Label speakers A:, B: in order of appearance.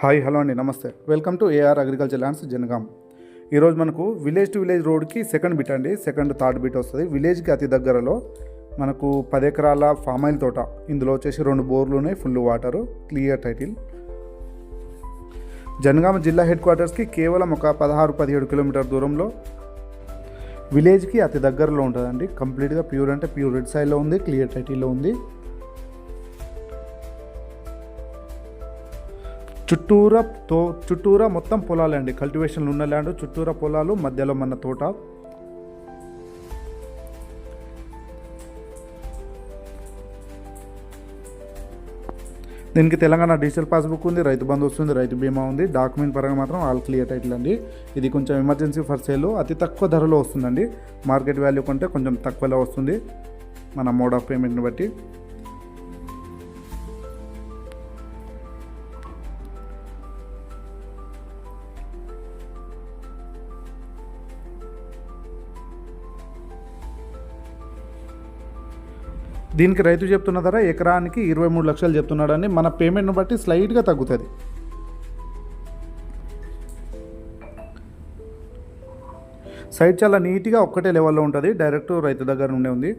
A: Hi hello అండి నమస్తే. Welcome to AR agriculture lands Jangaon. ఈరోజు మనకు విలేజ్ టు విలేజ్ రోడ్కి సెకండ్ బిట్ అండి సెకండ్ థర్డ్ బిట్ వస్తుంది. విలేజ్కి అతి దగ్గరలో మనకు పది ఎకరాల ఫామ్ ఆయిల్ తోట. ఇందులో వచ్చేసి రెండు బోర్లు ఉన్నాయి full water clear title. Jangaon జిల్లా హెడ్ క్వార్టర్స్కి కేవలం ఒక పదహారు పదిహేడు కిలోమీటర్ దూరంలో విలేజ్కి అతి దగ్గరలో ఉంటుందండి. కంప్లీట్గా ప్యూర్ అంటే ప్యూర్ రెడ్ సైడ్లో ఉంది క్లియర్ టైటిల్లో ఉంది. చుట్టూరా తో చుట్టూరా మొత్తం పొలాలే అండి. కల్టివేషన్లు ఉన్న ల్యాండ్ చుట్టూరా పొలాలు మధ్యలో మన తోట. దీనికి తెలంగాణ డిజిటల్ పాస్బుక్ ఉంది రైతు బంధు వస్తుంది రైతు బీమా ఉంది. డాక్యుమెంట్ పరంగా మాత్రం ఆల్ క్లియర్ టైటిల్ అండి. ఇది కొంచెం ఎమర్జెన్సీ ఫర్ సేల్ అతి తక్కువ ధరలో వస్తుందండి. మార్కెట్ వాల్యూ కంటే కొంచెం తక్కువలో వస్తుంది. మన మోడ్ ఆఫ్ పేమెంట్ని బట్టి. దీనికి రైతు చెప్తున్న ధర ఎకరానికి ఇరవై మూడు లక్షలు చెప్తున్నాడని మన పేమెంట్ని బట్టి స్లైట్గా తగ్గుతుంది. సైట్ చాలా నీట్గా ఒక్కటే లెవెల్లో ఉంటుంది. డైరెక్ట్ రైతు దగ్గర నుండే ఉంది.